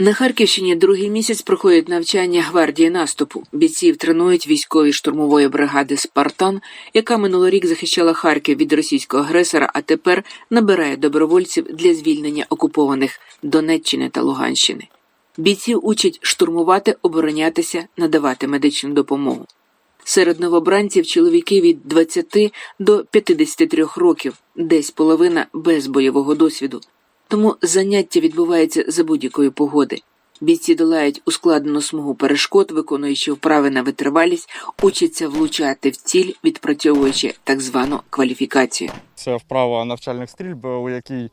На Харківщині другий місяць проходять навчання гвардії наступу. Бійців тренують військові штурмової бригади Спартан, яка минулорік захищала Харків від російського агресора, а тепер набирає добровольців для звільнення окупованих Донеччини та Луганщини. Бійців учать штурмувати, оборонятися, надавати медичну допомогу. Серед новобранців чоловіки від 20 до 53 років, десь половина без бойового досвіду. Тому заняття відбувається за будь-якої погоди. Бійці долають ускладнену смугу перешкод, виконуючи вправи на витривалість, учаться влучати в ціль, відпрацьовуючи так звану кваліфікацію. Це вправа навчальних стрільб, у якій,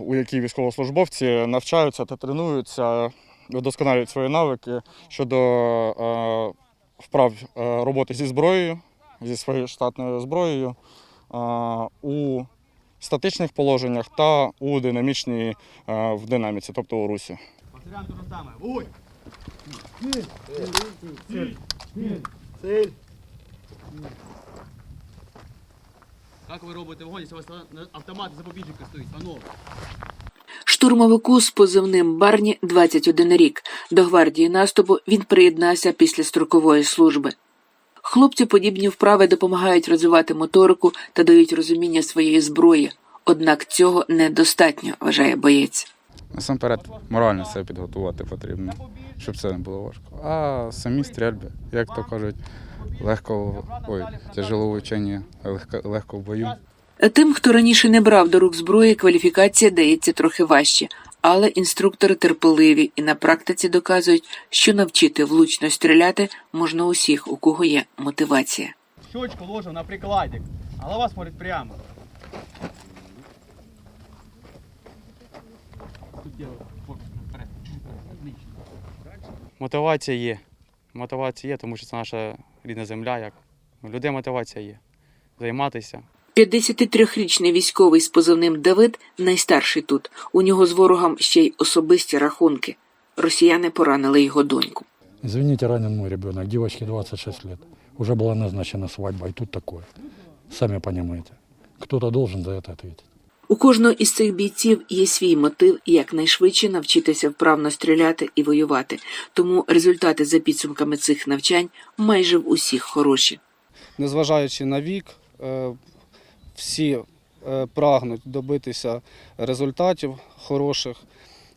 у якій військовослужбовці навчаються та тренуються, вдосконалюють свої навики щодо е, вправ е, роботи зі зброєю, зі своєю штатною зброєю е, у статичних положеннях та у динамічній е, в динаміці, тобто у русі. Як ви робите вогонь, якщо у вас автомат і запобіжники стоїть, панове? Штурмовику з позивним Барні 21 рік. До гвардії наступу він приєднався після строкової служби. Хлопці подібні вправи допомагають розвивати моторику та дають розуміння своєї зброї. Однак цього недостатньо, вважає боєць. Насамперед, морально себе підготувати потрібно, щоб це не було важко. А самі стрільби, як то кажуть, легко, ой, тяжело в ученні, легко, легко в бою. Тим, хто раніше не брав до рук зброї, кваліфікація дається трохи важче, але інструктори терпеливі і на практиці доказують, що навчити влучно стріляти можна усіх, у кого є мотивація. Щочку ложив на прикладик. Голова смотрить прямо. Мотивація є. Мотивація є, тому що це наша рідна земля. Як у людей мотивація є. Займатися. 53-річний військовий з позивним Давид найстарший тут. У нього з ворогом ще й особисті рахунки. Росіяни поранили його доньку. Извините, ранен мой ребенок, девочке 26 лет. Уже была назначена свадьба, и тут такое. Сами понимаете. Кто-то должен за это ответить. У кожного із цих бійців є свій мотив якнайшвидше навчитися вправно стріляти і воювати. Тому результати за підсумками цих навчань майже в усіх хороші. незважаючи на вік, е, всі е, прагнуть добитися результатів хороших,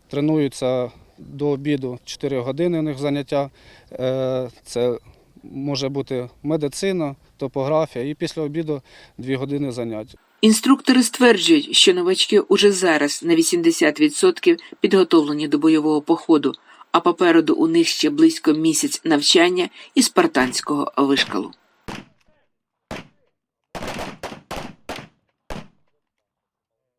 тренуються до обіду 4 години у них заняття. Е, Це може бути медицина, топографія і після обіду 2 години занять. Інструктори стверджують, що новачки уже зараз на 80% підготовлені до бойового походу, а попереду у них ще близько місяць навчання і спартанського вишкалу.